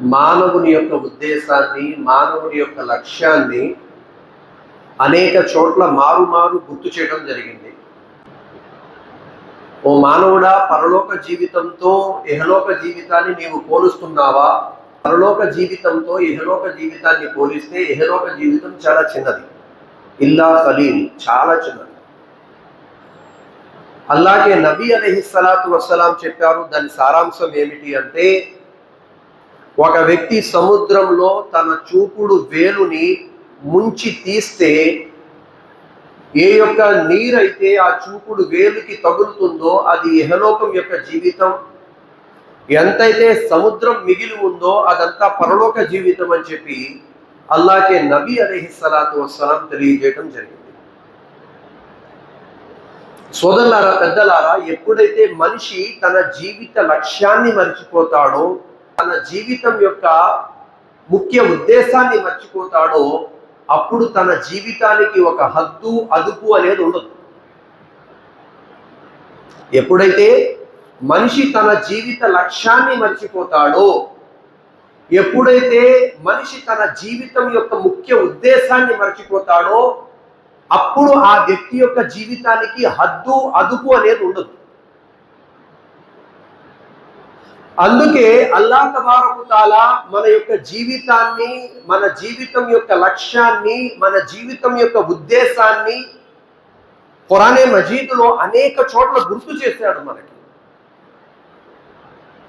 మానవుని యొక్క ఉద్దేశాన్ని మానవుని యొక్క లక్ష్యాన్ని అనేక చోట్ల మారుమారు గుర్తు చేయడం జరిగింది. ఓ మానవుడా పరలోక జీవితంతో ఇహలోక జీవితాన్ని నీవు పోలుస్తున్నావా? పరలోక జీవితంతో ఇహలోక జీవితాన్ని పోలిస్తే ఇహలోక జీవితం చాలా చిన్నది. ఇల్లా ఖలీల్ చాలా చిన్నది. అలాగే నబీ అలహిస్సలాతు వసలాం చెప్పారు దాని సారాంశం ఏమిటి అంటే ఒక వ్యక్తి సముద్రంలో తన చూపుడు వేలుని ముంచి తీస్తే ఏ యొక్క నీరైతే ఆ చూపుడు వేలుకి తగులుతుందో అది ఇహలోకం యొక్క జీవితం. ఎంతైతే సముద్రం మిగిలి ఉందో అదంతా పరలోక జీవితం అని చెప్పి అల్లాకే నబీ అలహిస్సలాతు వస్సలాం తెలియజేయడం జరిగింది. సోదరులారా పెద్దలారా ఎప్పుడైతే మనిషి తన జీవిత లక్ష్యాన్ని మర్చిపోతాడో తన జీవితం యొక్క ముఖ్య ఉద్దేశాన్ని మర్చిపోతాడో అప్పుడు తన జీవితానికి ఒక హద్దు అదుపు అనేది ఉండదు. ఎప్పుడైతే మనిషి తన జీవిత లక్ష్యాన్ని మర్చిపోతాడో ఎప్పుడైతే మనిషి తన జీవితం యొక్క ముఖ్య ఉద్దేశాన్ని మర్చిపోతాడో అప్పుడు ఆ వ్యక్తి యొక్క జీవితానికి హద్దు అదుపు అనేది ఉండదు. అందుకే అల్లా తబారకు తాలా మన యొక్క జీవితాన్ని మన జీవితం యొక్క లక్ష్యాన్ని మన జీవితం యొక్క ఉద్దేశాన్ని ఖురానే మజీదులో అనేక చోట్ల గుర్తు చేశాడు మనకి.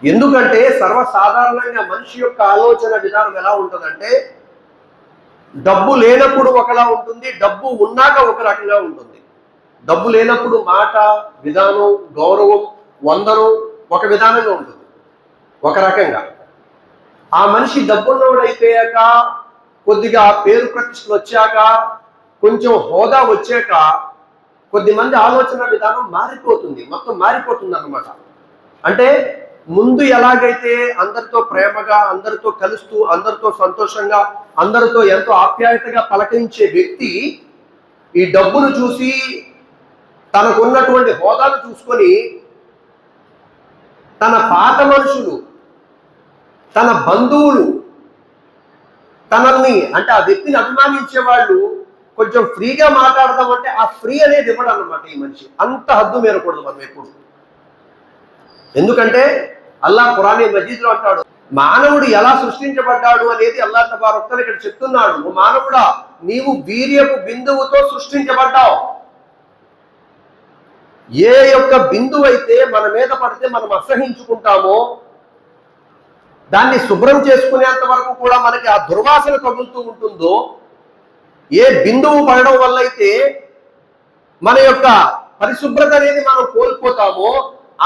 ఎందుకంటే సర్వసాధారణంగా మనిషి యొక్క ఆలోచన విధానం ఎలా ఉంటుందంటే డబ్బు లేనప్పుడు ఒకలా ఉంటుంది డబ్బు ఉన్నాక ఒక రకంగా ఉంటుంది. డబ్బు లేనప్పుడు మాట విధానం గౌరవం వందనం ఒక విధానంగా ఉంటుంది. ఒక రకంగా. ఆ మనిషి డబ్బున్నోడు అయిపోయాక కొద్దిగా పేరు ప్రతిష్టలు వచ్చాక కొంచెం హోదా వచ్చాక కొద్ది మంది ఆలోచన విధానం మారిపోతుంది. మొత్తం మారిపోతుంది అన్నమాట. అంటే ముందు ఎలాగైతే అందరితో ప్రేమగా అందరితో కలుస్తూ అందరితో సంతోషంగా అందరితో ఎంతో ఆప్యాయతగా పలకరించే వ్యక్తి ఈ డబ్బును చూసి తనకున్నటువంటి హోదాను చూసుకొని తన పాత మనుషులు తన బంధువులు తనల్ని అంటే ఆ వ్యక్తిని అభిమానించే వాళ్ళు కొంచెం ఫ్రీగా మాట్లాడదామంటే ఆ ఫ్రీ అనేది ఇవ్వడం అనమాట ఈ మనిషి. అంత హద్దు మేరకూడదు మనం ఎప్పుడు. ఎందుకంటే అల్లా పురాణి మజీద్లో అంటాడు మానవుడు ఎలా సృష్టించబడ్డాడు అనేది అల్లా తబారొక్కని ఇక్కడ చెప్తున్నాడు. ఓ మానవుడా నీవు వీర్యపు బిందువుతో సృష్టించబడ్డావు. ఏ యొక్క బిందువు అయితే మన మీద పడితే మనం అసహించుకుంటామో దాన్ని శుభ్రం చేసుకునేంత వరకు కూడా మనకి ఆ దుర్వాసన తగులుతూ ఉంటుందో ఏ బిందువు పడడం వల్ల అయితే మన యొక్క పరిశుభ్రత అనేది మనం కోల్పోతామో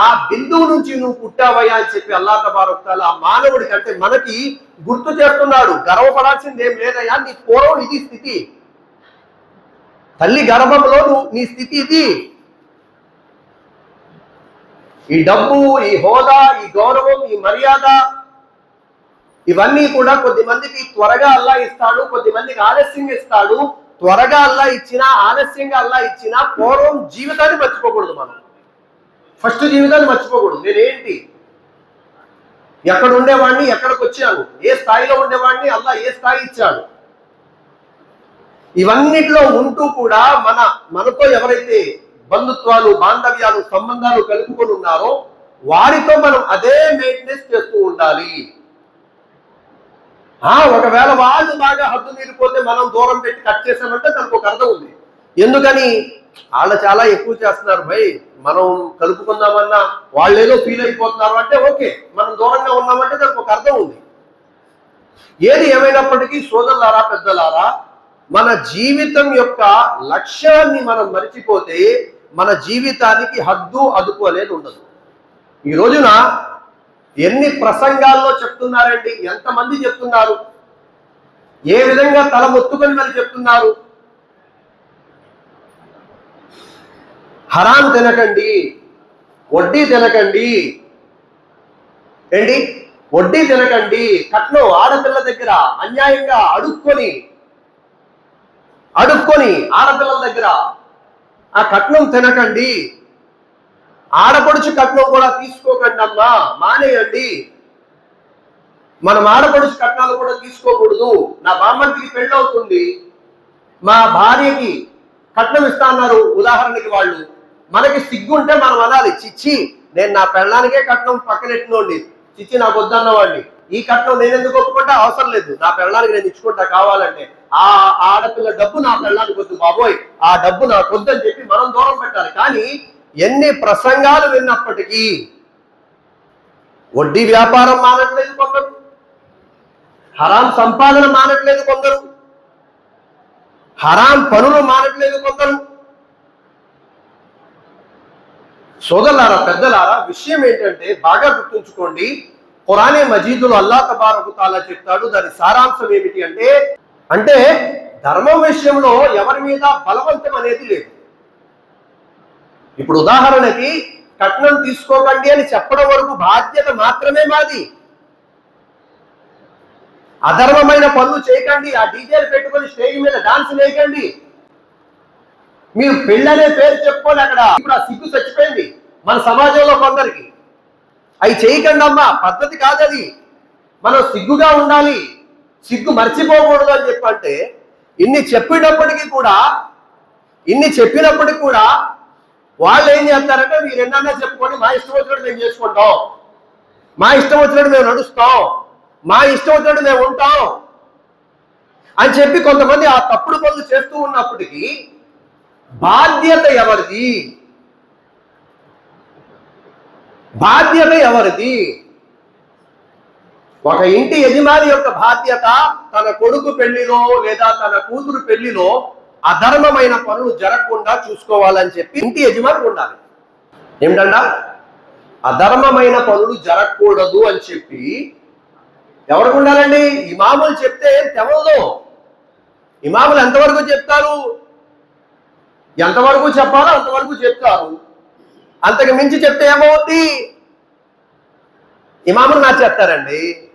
ఆ బిందువు నుంచి నువ్వు పుట్టావయ్యా అని చెప్పి అల్లా తబారొక్తాలు ఆ మానవుడికి అంటే మనకి గుర్తు చేస్తున్నాడు. గర్వపడాల్సింది ఏం లేదయ్యా నీ పూర్వం ఇది స్థితి. తల్లి గర్భంలో నువ్వు నీ స్థితి ఇది. ఈ డబ్బు ఈ హోదా ఈ గౌరవం ఈ మర్యాద ఇవన్నీ కూడా కొద్ది మందికి త్వరగా అల్లా ఇస్తాడు కొద్ది మందికి ఆలస్యంగా ఇస్తాడు త్వరగా అల్లా ఇచ్చినా ఆలస్యంగా అల్లా ఇచ్చినా పూర్వం జీవితాన్ని మర్చిపోకూడదు మనం. ఫస్ట్ జీవితాన్ని మర్చిపోకూడదు. నేనేంటి? ఎక్కడ ఉండేవాడిని ఎక్కడికి వచ్చాను ఏ స్థాయిలో ఉండేవాడిని అల్లా ఏ స్థాయి ఇచ్చాడు? ఇవన్నిట్లో ఉంటూ కూడా మన మనతో ఎవరైతే బంధుత్వాలు బాంధవ్యాలు సంబంధాలు కలుపుకొని ఉన్నారో వారితో మనం అదే మెయింటెనెన్స్ చేస్తూ ఉండాలి. ఒకవేళ వాళ్ళు బాగా హద్దు మీరిపోతే మనం దూరం పెట్టి కట్ చేసామంటే దానికి ఒక అర్థం ఉంది. ఎందుకని? వాళ్ళు చాలా ఎక్కువ చేస్తున్నారు. భయ్ మనం కలుపుకుందామన్నా వాళ్ళు ఏదో ఫీల్ అయిపోతున్నారు అంటే ఓకే మనం దూరంగా ఉన్నామంటే దానికి ఒక అర్థం ఉంది. ఏది ఏమైనప్పటికీ సోదరులారా పెద్దలారా మన జీవితం యొక్క లక్ష్యాన్ని మనం మరిచిపోతే మన జీవితానికి హద్దు అదుపు అనేది ఉండదు. ఈ రోజున ఎన్ని ప్రసంగాల్లో చెప్తున్నారండి? ఎంతమంది చెప్తున్నారు? ఏ విధంగా తల మొత్తుకొని మరి చెప్తున్నారు? హరాం తినకండి వడ్డీ తినకండి. ఏంటి? వడ్డీ తినకండి. కట్నం ఆడపిల్ల దగ్గర అన్యాయంగా అడుక్కొని అడుక్కొని ఆడపిల్లల దగ్గర ఆ కట్నం తినకండి. ఆడపడుచు కట్నం కూడా తీసుకోకండి అమ్మా మానేయండి. మనం ఆడపడుచు కట్నాలు కూడా తీసుకోకూడదు. నా బామ్మంతికి పెళ్ళి అవుతుంది మా భార్యకి కట్నం ఇస్తా అన్నారు ఉదాహరణకి వాళ్ళు. మనకి సిగ్గుంటే మనం అనాలి. చిచ్చి నేను నా పెళ్ళానికే కట్నం పక్కనెట్టినోండి చిచ్చి నాకు వద్దన్నవాడిని. ఈ కట్నం నేను ఎందుకు ఒప్పుకుంటా? అవసరం లేదు. నా పెళ్ళానికి నేను ఇచ్చుకుంటా కావాలంటే. ఆ ఆడపిల్ల డబ్బు నా పెళ్ళానికి వద్దు బాబోయ్. ఆ డబ్బు నాకు వద్దని చెప్పి మనం దూరం పెట్టాలి. కానీ ఎన్ని ప్రసంగాలు విన్నప్పటికీ వడ్డీ వ్యాపారం మానట్లేదు కొందరు. హరాం సంపాదన మానట్లేదు కొందరు. హరాం పనులు మానట్లేదు కొందరు. సోదరులారా పెద్దలారా విషయం ఏంటంటే బాగా గుర్తుంచుకోండి. ఖురానే మజీదులు అల్లా తబారకుతాలా చెప్తాడు. దాని సారాంశం ఏమిటి అంటే అంటే ధర్మం విషయంలో ఎవరి మీద బలవంతం అనేది లేదు. ఇప్పుడు ఉదాహరణకి కట్నం తీసుకోకండి అని చెప్పడం వరకు బాధ్యత మాత్రమే మాది. అధర్మమైన పనులు చేయకండి ఆ డీజేలు పెట్టుకొని స్టేజ్ మీద డాన్స్ వేయకండి. మీరు పెళ్ళనే పేరు చెప్పుకోండి అక్కడ ఇప్పుడు ఆ సిగ్గు చచ్చిపోయింది మన సమాజంలో కొందరికి. అవి చేయకండి అమ్మా పద్ధతి కాదది. మనం సిగ్గుగా ఉండాలి సిగ్గు మర్చిపోకూడదు అని చెప్పంటే ఇన్ని చెప్పినప్పటికీ కూడా ఇన్ని చెప్పినప్పటికీ కూడా వాళ్ళు ఏం చేస్తారంటే మీరు ఎన్నన్నా చెప్పుకొని మా ఇష్టం వచ్చినట్టు మేము చేసుకుంటాం. మా ఇష్టం వచ్చినట్టు మేము నడుస్తాం. మా ఇష్టం వచ్చినట్టు మేము ఉంటాం. అని చెప్పి కొంతమంది ఆ తప్పుడు పనులు చేస్తూ ఉన్నప్పటికీ బాధ్యత ఎవరిది? బాధ్యత ఎవరిది? ఒక ఇంటి యజమాని యొక్క బాధ్యత తన కొడుకు పెళ్ళిలో లేదా తన కూతురు పెళ్ళిలో అధర్మమైన పనులు జరగకుండా చూసుకోవాలని చెప్పి ఇంటి యజమాని ఉండాలి. ఏమిటంట? అధర్మమైన పనులు జరగకూడదు అని చెప్పి ఎవరికి ఉండాలండి? ఇమాములు చెప్తే ఏం తెవలదు ఇమాములు ఎంతవరకు చెప్తారు? ఎంతవరకు చెప్పాలో అంతవరకు చెప్తారు. అంతకు మించి చెప్తే ఏమవుద్ది? ఇమాములు చెప్తారండి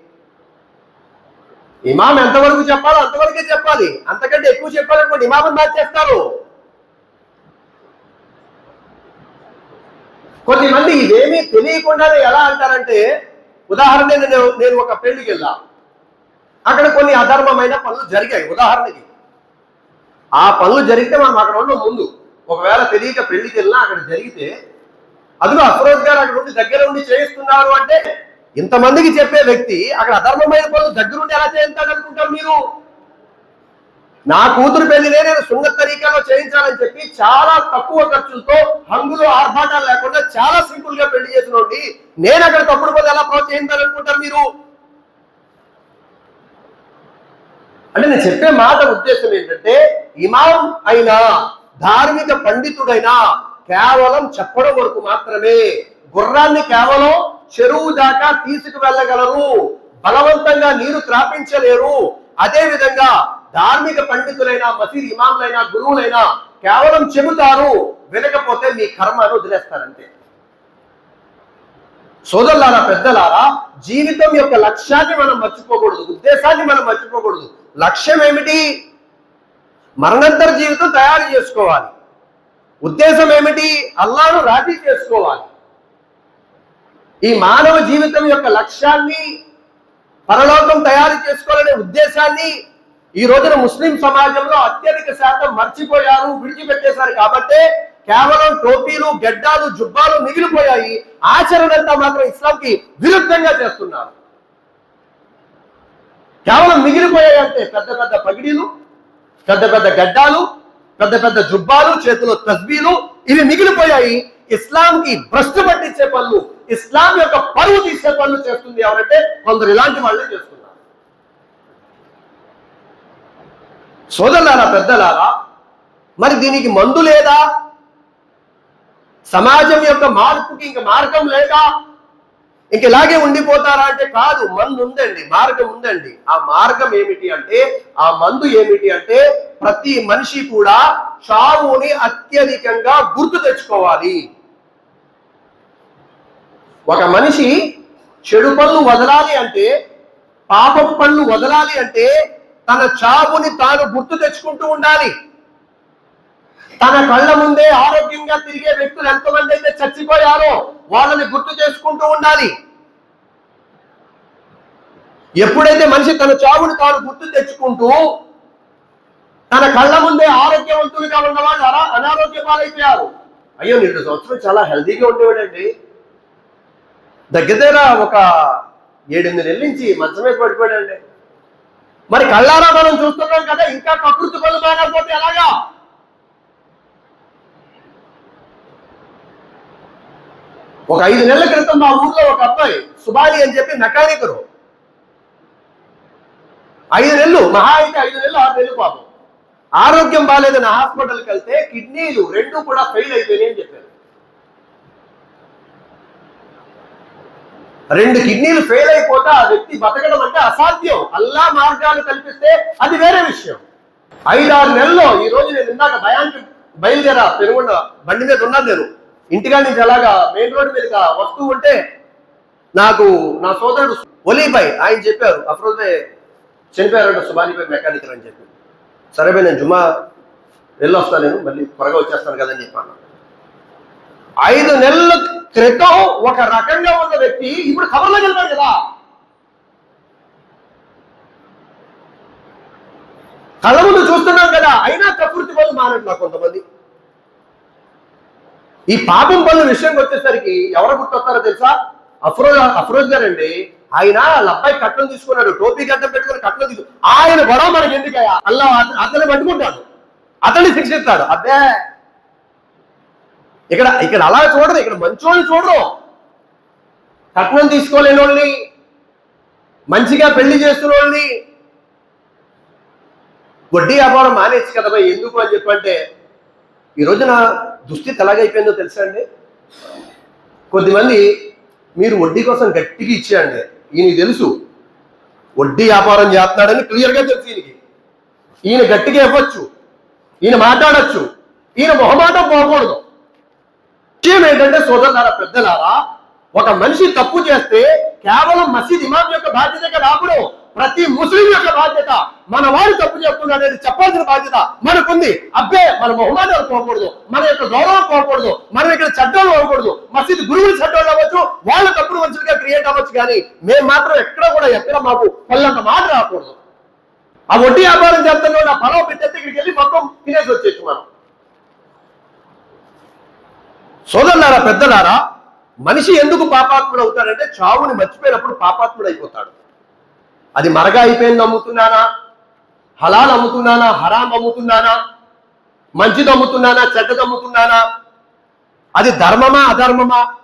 ఇమాం ఎంతవరకు చెప్పాలో అంతవరకే చెప్పాలి. అంతకంటే ఎక్కువ చెప్పాలనుకోండి ఇమాములు మార్చేస్తారు కొంతమంది ఇదేమీ తెలియకుండానే ఎలా అంటారంటే ఉదాహరణ నేను నేను ఒక పెళ్ళికి వెళ్ళా. అక్కడ కొన్ని అధర్మమైన పనులు జరిగాయి. ఉదాహరణకి ఆ పనులు జరిగితే మనం అక్కడ ఉన్న ముందు. ఒకవేళ తెలియక పెళ్ళికి వెళ్ళినా అక్కడ జరిగితే అదిగో అఫరోజ్ గారు అక్కడ ఉండి దగ్గర ఉండి చేయిస్తున్నారు అంటే ఇంతమందికి చెప్పే వ్యక్తి అక్కడ అధర్మమైన పనులు దగ్గరుండి ఎలా చేయించాలి అనుకుంటారు మీరు? నా కూతురు పెళ్ళినే నేను సున్న తరీకాలో చేయించాలని చెప్పి చాలా తక్కువ ఖర్చులతో హంగులు ఆర్భాటాలు లేకుండా చాలా సింపుల్గా పెళ్ళి చేసినోండి నేను అక్కడ తప్పుడు పనులు ఎలా ప్రోత్సహించాలి అనుకుంటారు మీరు? అంటే నేను చెప్పే మాట ఉద్దేశం ఏంటంటే ఇమాం అయినా ధార్మిక పండితుడైనా కేవలం చెప్పడం వరకు మాత్రమే. గుర్రాన్ని కేవలం చెరువు దాకా తీసుకు వెళ్ళగలరు. బలవంతంగా నీరు త్రాపించలేరు. అదే విధంగా ధార్మిక పండితులైనా మసీద్ ఇమాములైనా గురువులైనా కేవలం చెబుతారు వినకపోతే మీ కర్మను వదిలేస్తారంతే. సోదరులారా పెద్దలారా జీవితం యొక్క లక్ష్యాన్ని మనం మర్చిపోకూడదు ఉద్దేశాన్ని మనం మర్చిపోకూడదు. లక్ష్యం ఏమిటి? మరణంతర జీవితం తయారు చేసుకోవాలి. ఉద్దేశం ఏమిటి? అల్లాను రాజీ చేసుకోవాలి. ఈ మానవ జీవితం యొక్క లక్ష్యాన్ని పరలోకం తయారు చేసుకోవాలనే ఉద్దేశాన్ని ఈ రోజున ముస్లిం సమాజంలో అత్యధిక శాతం మర్చిపోయారు విడిచిపెట్టేశారు. కాబట్టి కేవలం టోపీలు గెడ్డాలు జుబ్బాలు మిగిలిపోయాయి. ఆచరణంతా మాత్రం ఇస్లాంకి విరుద్ధంగా చేస్తున్నారు. కేవలం మిగిలిపోయాయి అంటే పెద్ద పెద్ద పగిడీలు పెద్ద పెద్ద గడ్డాలు పెద్ద పెద్ద జుబ్బాలు చేతిలో తస్బీలు ఇవి మిగిలిపోయాయి. ఇస్లాంకి భ్రష్టు పట్టించే పనులు ఇస్లాం యొక్క పరువు తీసే పనులు చేస్తుంది ఎవరంటే కొందరు ఇలాంటి వాళ్ళే చేస్తున్నారు. సోదరులారా పెద్దలారా మరి దీనికి మందు లేదా? సమాజం యొక్క మార్పుకి ఇంక మార్గం లేదా? ఇంక ఇలాగే ఉండిపోతారా అంటే కాదు మందు ఉందండి మార్గం ఉందండి. ఆ మార్గం ఏమిటి అంటే ఆ మందు ఏమిటి అంటే ప్రతి మనిషి కూడా చావుని అత్యధికంగా గుర్తు తెచ్చుకోవాలి. ఒక మనిషి చెడు పనులు వదలాలి అంటే పాపపు పనులు వదలాలి అంటే తన చావుని తాను గుర్తు తెచ్చుకుంటూ ఉండాలి. తన కళ్ళ ముందే ఆరోగ్యంగా తిరిగే వ్యక్తులు ఎంతమంది అయితే చచ్చిపోయారో వాళ్ళని గుర్తు చేసుకుంటూ ఉండాలి. ఎప్పుడైతే మనిషి తన చావుని తాను గుర్తు తెచ్చుకుంటూ తన కళ్ళ ముందే ఆరోగ్యవంతులుగా ఉన్న వాళ్ళు అనారోగ్య పాలైపోయారు అయ్యో నిండు సంవత్సరం చాలా హెల్తీగా ఉండేవాడండి. దగ్గర దగ్గర ఒక ఏడెనిమిది నెలల నుంచి మంచమే పడిపోయాడండి. మరి కళ్ళారా మనం చూస్తున్నాం కదా ఇంకా ప్రకృతి పనులు మానకపోతే ఎలాగా? ఒక ఐదు నెలల క్రితం మా ఊర్లో ఒక అబ్బాయి సుబాలి అని చెప్పి మెకానికరు. ఐదు నెలలు మహా అయితే ఐదు నెలలు ఆరు నెలలు పాపం. ఆరోగ్యం బాగాలేదని హాస్పిటల్కి వెళ్తే కిడ్నీలు రెండు కూడా ఫెయిల్ అయిపోయినాయి అని చెప్పారు. రెండు కిడ్నీలు ఫెయిల్ అయిపోతే ఆ వ్యక్తి బతకడం అంటే అసాధ్యం. అల్లా మార్గాలు కల్పిస్తే అది వేరే విషయం. ఐదారు నెలల్లో ఈ రోజు నేను ఇందాక భయానికి బయలుదేరా పెనుగొండ బండి మీద ఉన్నాను నేను. ఇంటిగా నుంచి అలాగా మెయిన్ రోడ్ మీద వస్తూ ఉంటే నాకు నా సోదరుడు ఒలీబాయ్ ఆయన చెప్పారు అఫ్రోజే చనిపోయారంట సుబానీబాయ్ మెకానికల్ అని చెప్పి. సరే నేను జుమా వెళ్ళొస్తాను నేను మళ్ళీ త్వరగా వచ్చేస్తాను కదని చెప్పాను. ఐదు నెలలు క్రితం ఒక రకంగా ఉన్న వ్యక్తి ఇప్పుడు కవర్లోకి వెళ్తాడు కదా. కళ్ళ ముందు చూస్తున్నాం కదా అయినా ప్రకృతి పనులు మానట్లా కొంతమంది. ఈ పాపం పనుల విషయంకి వచ్చేసరికి ఎవరు గుర్తొస్తారో తెలుసా? అఫ్రోజ్ అఫ్రోజ్ గారండి ఆయన లబ్బాయి కట్నం తీసుకున్నాడు టోపీ గడ్డం పెట్టుకుని కట్నం తీసుకు ఆయన గొడవ మనకి ఎందుకయ్యా అల్లా అతను పట్టుకుంటాడు. అతన్ని శిక్షిస్తాడు. అబ్బే! ఇక్కడ ఇక్కడ అలా చూడరు ఇక్కడ మంచోళ్ళని చూడరు. కట్నం తీసుకోలేని వాళ్ళని మంచిగా పెళ్ళి చేస్తున్న వాళ్ళని వడ్డీ వ్యాపారం మానేసి కదా భయ్, ఎందుకు అని చెప్పంటే ఈ రోజున దుస్థితి ఎలాగైపోయిందో తెలుసా అండి? కొద్దిమంది మీరు వడ్డీ కోసం గట్టిగా ఇచ్చేయండి. ఈయనకి తెలుసు. వడ్డీ వ్యాపారం చేస్తున్నాడని క్లియర్గా తెలుసు ఈయనకి. ఈయన గట్టిగా ఇవ్వచ్చు. ఈయన మాట్లాడచ్చు. ఈయన మొహమాటం పోకూడదు. విషయం ఏంటంటే సోదరులారా పెద్దలారా ఒక మనిషి తప్పు చేస్తే కేవలం మసీద్ ఇమాం యొక్క బాధ్యతగా రాకూడదు ప్రతి ముస్లిం యొక్క బాధ్యత మన వాడు తప్పు చేస్తున్నాడు అనేది చెప్పాల్సిన బాధ్యత మనకుంది. అబ్బే మన బహుమానాలు పోకూడదు మన యొక్క గౌరవం పోకూడదు మనం ఇక్కడ చట్టాలు అవ్వకూడదు మసీద్ గురువులు చట్టాలు అవ్వచ్చు వాళ్ళ తప్పుడు మనుషులుగా క్రియేట్ అవ్వచ్చు కానీ మేము మాత్రం ఎక్కడ కూడా ఎక్కడ మాకు పల్లంత మాట రాకూడదు. ఆ వడ్డీ వ్యాపారం చేస్తున్నాడు ఆ పొలం పెట్టేస్తే ఇక్కడికి వెళ్ళి మొత్తం తినేసి వచ్చేసి మనం. సోదరులారా పెద్దలారా మనిషి ఎందుకు పాపాత్ముడు అవుతాడంటే చావుని మర్చిపోయినప్పుడు పాపాత్ముడు అయిపోతాడు. అది మరగా అయిపోయింది అమ్ముతున్నానా హలాల్ అమ్ముతున్నానా హరాం అమ్ముతున్నానా మంచిది అమ్ముతున్నానా చెడ్డది అమ్ముతున్నానా అది ధర్మమా అధర్మమా?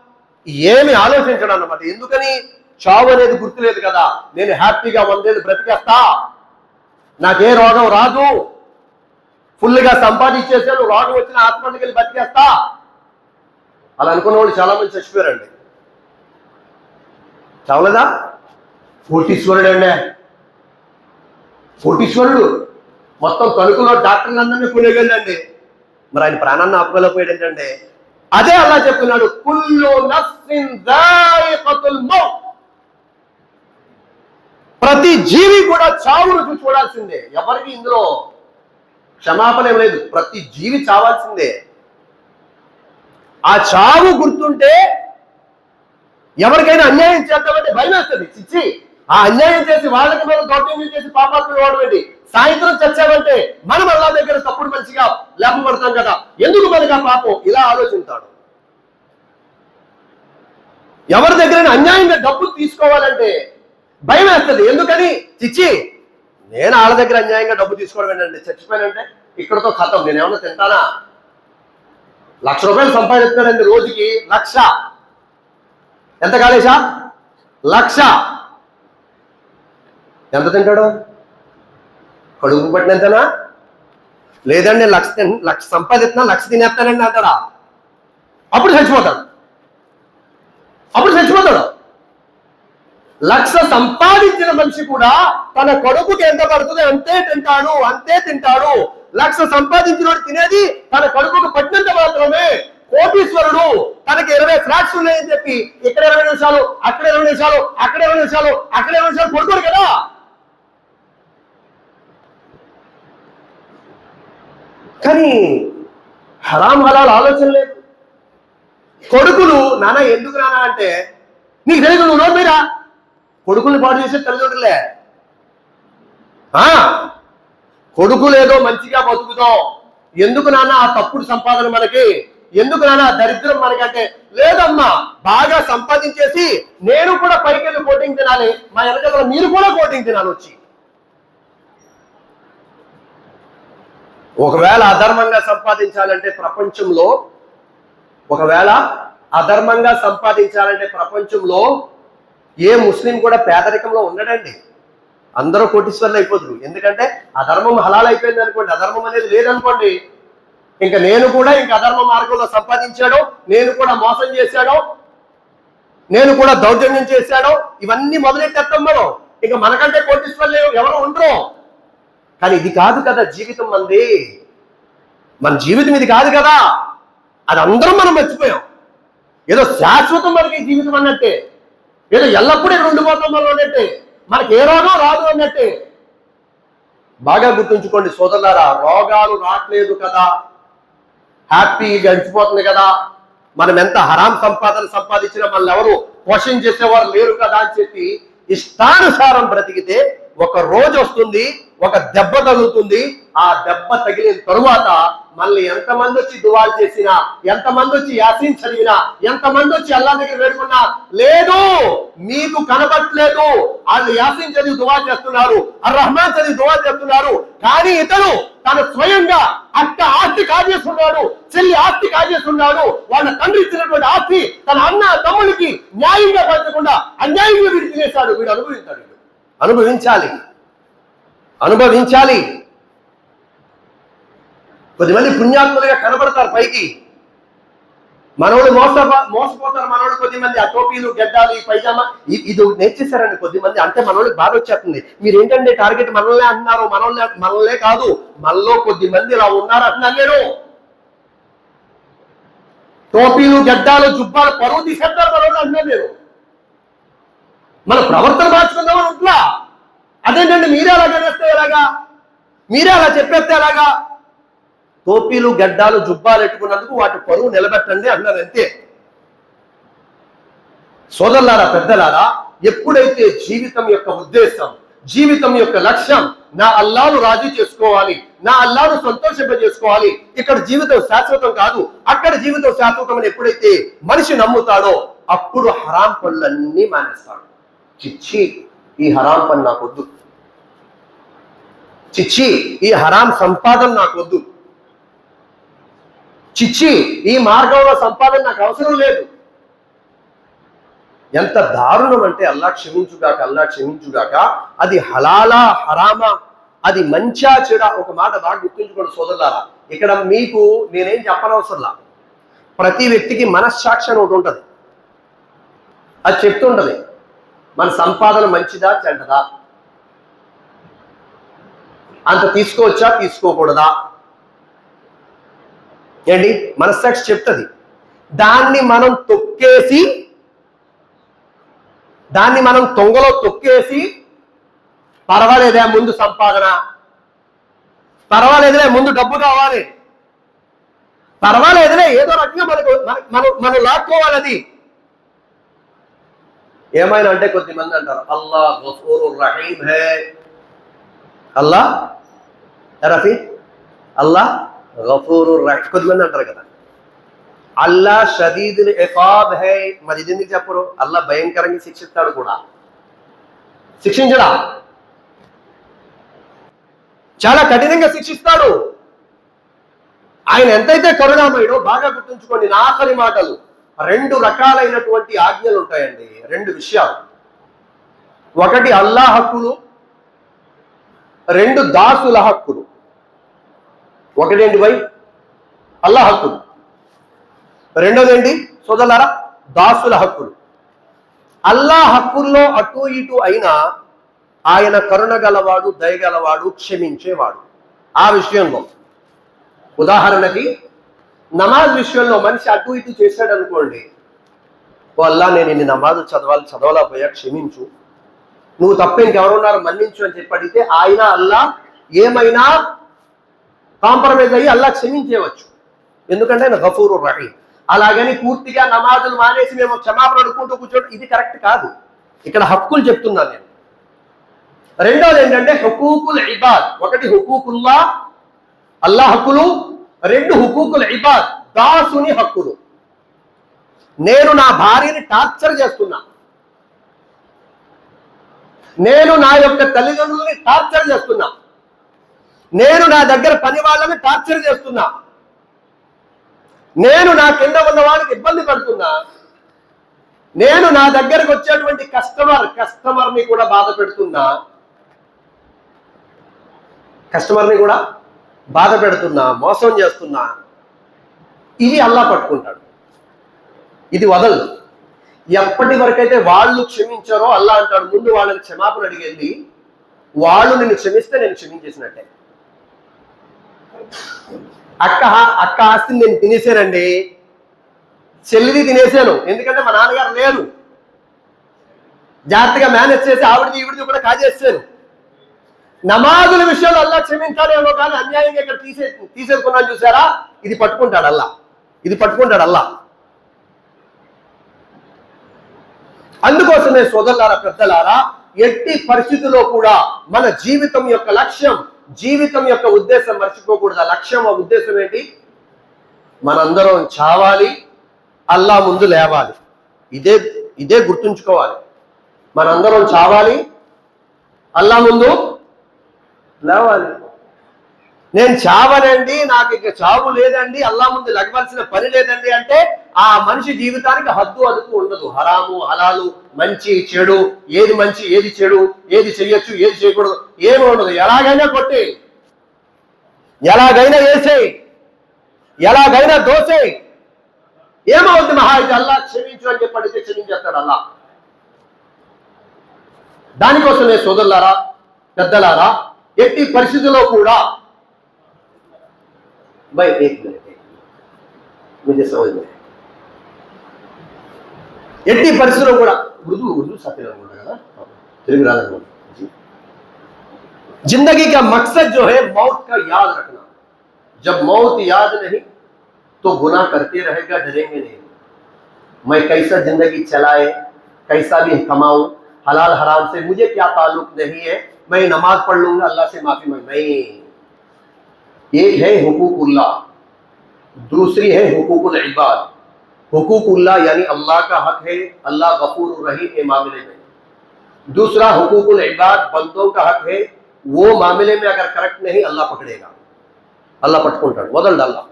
ఏమి ఆలోచించడం అన్నమాట. ఎందుకని? చావు అనేది గుర్తులేదు కదా. నేను హ్యాపీగా వందేళ్ళు బ్రతికేస్తా. నాకే రోగం రాదు. ఫుల్గా సంపాదించేసాను రోగం వచ్చిన హాస్పిటల్కి వెళ్ళి బతికేస్తా అలా అనుకున్న వాళ్ళు చాలా మంది చచ్చిపోయారండి. చావలేదా? కోటీశ్వరుడు అండి కోటీశ్వరుడు. మొత్తం తణుకులో డాక్టర్లు అందరినీ కొనేగలండి మరి ఆయన ప్రాణాన్ని ఆపగలపోయాడు ఏంటంటే అదే అలా చెప్తున్నాడు కుల్లు ప్రతి జీవి కూడా చావును రుచి చూడాల్సిందే. ఎవరికి ఇందులో క్షమాపణ ఏం లేదు. ప్రతి జీవి చావాల్సిందే. ఆ చావు గుర్తుంటే ఎవరికైనా అన్యాయం చేద్దామంటే భయం వేస్తుంది. చిచ్చి ఆ అన్యాయం చేసి వాళ్ళకి మనం దౌర్జన్యం చేసి పాపాత్మ వాడమండి సాయంత్రం చచ్చామంటే మనం అల్లా దగ్గర తప్పుడు మంచిగా లేపబడతాం కదా. ఎందుకు మనకు ఆ పాపం? ఇలా ఆలోచించాడు. ఎవరి దగ్గర అన్యాయంగా డబ్బు తీసుకోవాలంటే భయం వేస్తుంది. ఎందుకని? చిచ్చి నేను వాళ్ళ దగ్గర అన్యాయంగా డబ్బు తీసుకోవడం ఏంటండి చచ్చిపోయానంటే ఇక్కడతో ఖతం నేను ఏమన్నా తింటానా? లక్ష రూపాయలు సంపాదిస్తున్నాడండి రోజుకి. లక్ష. ఎంత కాలేశా? లక్ష. ఎంత తింటాడు? కడుపు పట్టినంతనా లేదండి లక్ష లక్ష సంపాదిస్తున్నా లక్ష తినేస్తానండి అంటాడా? అప్పుడు చచ్చిపోతాడు. అప్పుడు చచ్చిపోతాడు. లక్ష సంపాదించిన మనిషి కూడా తన కొడుకుకి ఎంత పడుతుంది? అంతే తింటాడు అంతే తింటాడు. లక్ష సంపాదించినోడు తినేది తన కడుపుకు పట్టినంత మాత్రమే. కోటీశ్వరుడు తనకి ఇరవై ఫ్లాట్స్ ఉన్నాయని చెప్పి ఇక్కడ ఇరవై నిమిషాలు అక్కడ ఇరవై నిమిషాలు అక్కడ ఇరవై నిమిషాలు అక్కడ ఇరవై నిమిషాలు కొడుకోరు కదా. కానీ హలాం హలాల్ ఆలోచన లేదు. కొడుకులు నాన్న ఎందుకు నాన్న? అంటే నీకు తెలియదు నువ్వు నోరు మీరా? కొడుకుల్ని పాడు చేసే తల్లిదండ్రులే. కొడుకు లేదో మంచిగా బతుకుతాం ఎందుకు నాన్న ఆ తప్పుడు సంపాదన మనకి? ఎందుకు నాన్న ఆ దరిద్రం మనకంటే? లేదమ్మా బాగా సంపాదించేసి నేను కూడా పైకి వెళ్ళి కోటింగ్ తినాలి. మా వెనకాల మీరు కూడా కోటింగ్ తినాలి వచ్చి. ఒకవేళ అధర్మంగా సంపాదించాలంటే ప్రపంచంలో ఒకవేళ అధర్మంగా సంపాదించాలంటే ప్రపంచంలో ఏ ముస్లిం కూడా పేదరికంలో ఉండడండి. అందరూ కోటీశ్వర్లు అయిపోతున్నారు. ఎందుకంటే అధర్మం హలాల్ అయిపోయింది అనుకోండి అధర్మం అనేది లేదనుకోండి ఇంకా నేను కూడా ఇంకా అధర్మ మార్గంలో సంపాదించాడో నేను కూడా మోసం చేశాడో నేను కూడా దౌర్జన్యం చేశాడో ఇవన్నీ మొదలెట్టేస్తాం మనం. ఇంకా మనకంటే కోటీశ్వర్లు ఎవరు ఉండరు. కానీ ఇది కాదు కదా జీవితం మంది మన జీవితం ఇది కాదు కదా. అది అందరం మనం మర్చిపోయాం. ఏదో శాశ్వతం మనకి జీవితం అన్నట్టే. ఏదో ఎల్లప్పుడూ ఇక్కడ ఉండిపోతాం మనం అన్నట్టే. మనకి ఏ రోగం రాదు అన్నట్టే. బాగా గుర్తుంచుకోండి సోదరులారా రోగాలు రావట్లేదు కదా. హ్యాపీ గడిచిపోతుంది కదా. మనం ఎంత హరాం సంపాదన సంపాదించినా మనల్ని ఎవరు పోషణ చేసేవారు లేరు కదా అని చెప్పి ఇష్టానుసారం బ్రతికితే ఒక రోజు వస్తుంది ఒక దెబ్బ తగులుతుంది. ఆ దెబ్బ తగిలిన తరువాత మళ్ళీ ఎంతమంది వచ్చి దువాలు చేసినా ఎంతమంది వచ్చి యాసీన్ చదివినా ఎంతమంది వచ్చి అల్లా దగ్గర వేడుకున్నా లేదు మీకు కనబట్లేదు వాళ్ళు యాసీన్ చదివి దువా చేస్తున్నారు అర్ రహమాన్ చదివి దువా చేస్తున్నారు. కానీ ఇతను తను స్వయంగా అక్క ఆస్తి కాజేస్తున్నాడు చెల్లి ఆస్తి కాజేస్తున్నాడు. వాళ్ళ తండ్రి ఇచ్చినటువంటి ఆస్తి తన అన్న తమ్ముడికి న్యాయంగా పంచకుండా అన్యాయంగా విడిచి చేశాడు వీడు అనుభవించాడు అనుభవించాలి. అనుభవించాలి. కొద్దిమంది పుణ్యాత్ములుగా కనబడతారు పైకి. మనోళ్ళు మోస మోసపోతారు మనోళ్ళు. కొద్దిమంది ఆ టోపీలు గెడ్డాలు ఈ పైజామా ఇది నేర్చేశారండి కొద్దిమంది. అంటే మనోళ్ళకి బాధ వచ్చేస్తుంది. మీరు ఏంటంటే టార్గెట్? మనల్నే అంటున్నారు. మనల్నే మనల్నే కాదు. మనలో కొద్ది మంది ఇలా ఉన్నారు అంటున్నాను నేను. టోపీలు గడ్డాలు జుబ్బాలు పరువు తీసేస్తారు మనోళ్ళు అంటున్నాను నేను. మన ప్రవర్తన మార్చుకుందామని ఉంటున్నా. అదేంటండి మీరే అలా చేస్తే ఎలాగా? మీరే అలా చెప్పేస్తే ఎలాగా? టోపీలు గడ్డాలు జుబ్బాలు ఎట్టుకున్నందుకు వాటి పరువు నిలబెట్టండి అన్నారు అంతే. సోదరులారా పెద్దలారా ఎప్పుడైతే జీవితం యొక్క ఉద్దేశం జీవితం యొక్క లక్ష్యం నా అల్లాను రాజీ చేసుకోవాలి నా అల్లాను సంతోషింపజేసుకోవాలి ఇక్కడ జీవితం శాశ్వతం కాదు అక్కడ జీవితం శాశ్వతం అని ఎప్పుడైతే మనిషి నమ్ముతాడో అప్పుడు హరాం పనులన్నీ మానేస్తాడు. చిచ్చి. ఈ హరాం పని నాకు వద్దు చిచ్చి ఈ హరాం సంపాదన నాకు వద్దు చిచ్చి ఈ మార్గంలో సంపాదన నాకు అవసరం లేదు. ఎంత దారుణం అంటే అల్లా క్షమించుగాక అల్లా క్షమించుగాక అది హలాలా హరామా? అది మంచా చెడ? ఒక మాట బాగా గుర్తుంచుకోండి సోదరులారా. ఇక్కడ మీకు నేనేం చెప్పనవసరంలా. ప్రతి వ్యక్తికి మనస్సాక్షి అని ఒకటి ఉంటుంది. అది చెప్తుంటది. మన సంపాదన మంచిదా చెడ్డదా? అంత తీసుకోవచ్చా తీసుకోకూడదా? ఏంటి? మనస్సాక్షి చెప్తుంది. దాన్ని మనం తొక్కేసి దాన్ని మనం తొంగలో తొక్కేసి పర్వాలేదే ముందు సంపాదన. పర్వాలేదులే ముందు డబ్బు కావాలి. పర్వాలేదులే ఏదో రకంగా మనకు మనం మనం లాక్కోవాలి అది. ఏమైనా అంటే కొద్దిమంది అంటారు అల్లా గఫూరు రహీం హే. అల్లా? రఫీ? అల్లా గఫూరు రహీం కొద్దిమంది అంటారు కదా. అల్లా షదీదుల్ ఎఫాబ్ హై. మరి ఇది ఎందుకు చెప్పరు? అల్లా భయంకరంగా శిక్షిస్తాడు కూడా. శిక్షించడా? చాలా కఠినంగా శిక్షిస్తాడు. ఆయన ఎంతైతే కరుణామయుడో బాగా గుర్తుంచుకోండి నా ఆఖరి మాటలు. రెండు రకాలైనటువంటి ఆజ్ఞలు ఉంటాయండి. రెండు విషయాలు. ఒకటి అల్లా హక్కులు రెండు దాసుల హక్కులు. ఒకటేంటి భయ్? అల్లా హక్కులు. రెండోదేంటి దాసుల హక్కులు. అల్లా హక్కుల్లో అటు ఇటు అయినా ఆయన కరుణ గలవాడు దయగలవాడు క్షమించేవాడు. ఆ విషయంలో. ఉదాహరణకి నమాజ్ విషయంలో మనిషి అటు ఇటు చేశాడు అనుకోండి ఓ అల్లా నేను ఇన్ని నమాజ్ చదవాలి చదవలేకపోయా క్షమించు. నువ్వు తప్పింకెవరున్నారు మన్నించు అని చెప్పి అడిగితే ఆయన అల్లా ఏమైనా కాంప్రమైజ్ అయ్యి అల్లా క్షమించేవచ్చు ఎందుకంటే ఆయన గఫూరు రహీం. అలాగని పూర్తిగా నమాజులు మానేసి మేము క్షమాపణ అడుక్కుంటూ కూర్చోవడం ఇది కరెక్ట్ కాదు. ఇక్కడ హక్కులు చెప్తున్నాను నేను. రెండోది ఏంటంటే హుకూకుల్ ఇబాద్. ఒకటి హుకూకుల్లా. అల్లా హక్కులు రెండు హుకూకుల్ ఇబాద్ దాసుని హక్కులు. నేను నా భార్యని టార్చర్ చేస్తున్నా. నేను నా యొక్క తల్లిదండ్రులని టార్చర్ చేస్తున్నా. నేను నా దగ్గర పని వాళ్ళని టార్చర్ చేస్తున్నా. నేను నా కింద ఉన్న వాళ్ళకి ఇబ్బంది పడుతున్నా. నేను నా దగ్గరకు వచ్చేటువంటి కస్టమర్ కస్టమర్ని కూడా బాధ పెడుతున్నా. కస్టమర్ని కూడా బాధ పెడుతున్నా మోసం చేస్తున్నా ఇది అల్లా పట్టుకుంటాడు. ఇది వదలదు. ఎప్పటి వరకైతే వాళ్ళు క్షమించారో అల్లా అంటాడు ముందు వాళ్ళని క్షమాపణ అడిగేది వాళ్ళు నిన్ను క్షమిస్తే నేను క్షమించేసినట్టే. అక్క అక్క ఆస్తిని నేను తినేసానండి. చెల్లిది తినేసాను ఎందుకంటే మా నాన్నగారు లేరు. జాగ్రత్తగా మేనేజ్ చేసి ఆవిడది ఈవిడిది కూడా కాజేసాను నమాజుల విషయంలో అల్లా క్షమించాడేమో కానీ అన్యాయంగా ఇక్కడ తీసే తీసేసుకున్నాను చూసారా? ఇది పట్టుకుంటాడు అల్లా. ఇది పట్టుకుంటాడు అల్లా. అందుకోసమే సోదరులారా పెద్దలారా ఎట్టి పరిస్థితుల్లో కూడా మన జీవితం యొక్క లక్ష్యం జీవితం యొక్క ఉద్దేశం మర్చిపోకూడదు. ఆ లక్ష్యం ఆ ఉద్దేశం ఏంటి? మనందరం చావాలి అల్లా ముందు లేవాలి. ఇదే ఇదే గుర్తుంచుకోవాలి. మనందరం చావాలి అల్లా ముందు లేవాలి. నేను చావనండి నాకు ఇక చావు లేదండి అల్లా ముందు లగవలసిన పని లేదండి అంటే ఆ మనిషి జీవితానికి హద్దు అదుపు ఉండదు. హరాము హలాలు మంచి చెడు ఏది మంచి ఏది చెడు ఏది చెయ్యొచ్చు ఏది చేయకూడదు ఏమి ఉండదు. ఎలాగైనా కొట్టి. ఎలాగైనా వేసే. ఎలాగైనా దోసే. ఏమవుతుంది మహా? ఇది అల్లా క్షమించు అని చెప్పి అడిగితే క్షమించేస్తాడు అల్లా. దానికోసమే సోదరులారా పెద్దలారా ఎట్టి పరిస్థితుల్లో కూడా भाई एक मिनट एक मिनट। मुझे समझ में आया। ఎట్టి పరిస్థితుల్లో కూడా ఉర్దూ ఉర్దూ సత్యం అనుకుంటా కదా తెలుగు రాదనుకుంటా जी जिंदगी का मकसद जो है मौत का याद रखना जब मौत याद नहीं तो गुनाह करते रहेगा डरेंगे नहीं मैं कैसा जिंदगी चलाए कैसा भी कमाऊं हलाल हराम से मुझे क्या ताल्लुक नहीं है मैं नमाज पढ़ लूंगा अल्लाह से माफी मांग नहीं एक है हुकूकुल्ला दूसरी है हुकूकुल इबाद हुकूकुल्ला यानी अल्लाह का हक है अल्लाह गफूर रहीम के मामले में दूसरा हुकूकुल इबाद बंदों का हक है वो मामले में अगर करेक्ट नहीं अल्लाह पकड़ेगा అల్లా పట్టుకుంటాడు వదలడు అల్లా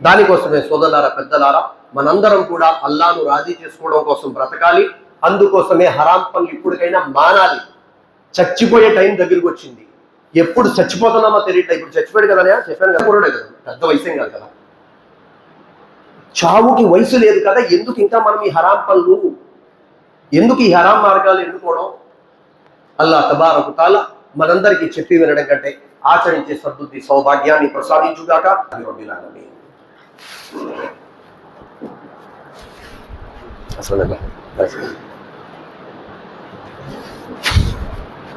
దానికోసమే సోదరులారా పెద్దలారా మనందరం కూడా అల్లాను రాజీ చేసుకోవడం కోసం బ్రతకాలి అందుకోసమే హరాం పనులు ఇప్పటికైనా మానాలి చచ్చిపోయే టైం దగ్గరికి వచ్చింది. ఎప్పుడు చచ్చిపోతున్నామో తెలియట్లే. ఇప్పుడు చచ్చిపోయాడు కదా చెప్పాను కదా కూడా కదా. పెద్ద వయసేం కాదు కదా. చావుకి వయసు లేదు కదా ఎందుకు ఇంకా మనం ఈ హరాం పనులు ఎందుకు ఈ హరాం మార్గాలు ఎన్నుకోవడం? అల్లా తబారకుతాల మనందరికీ చెప్పి వినడం కంటే ఆచరించే సద్బుద్ధి సౌభాగ్యాన్ని ప్రసాదించుగాక. అసలు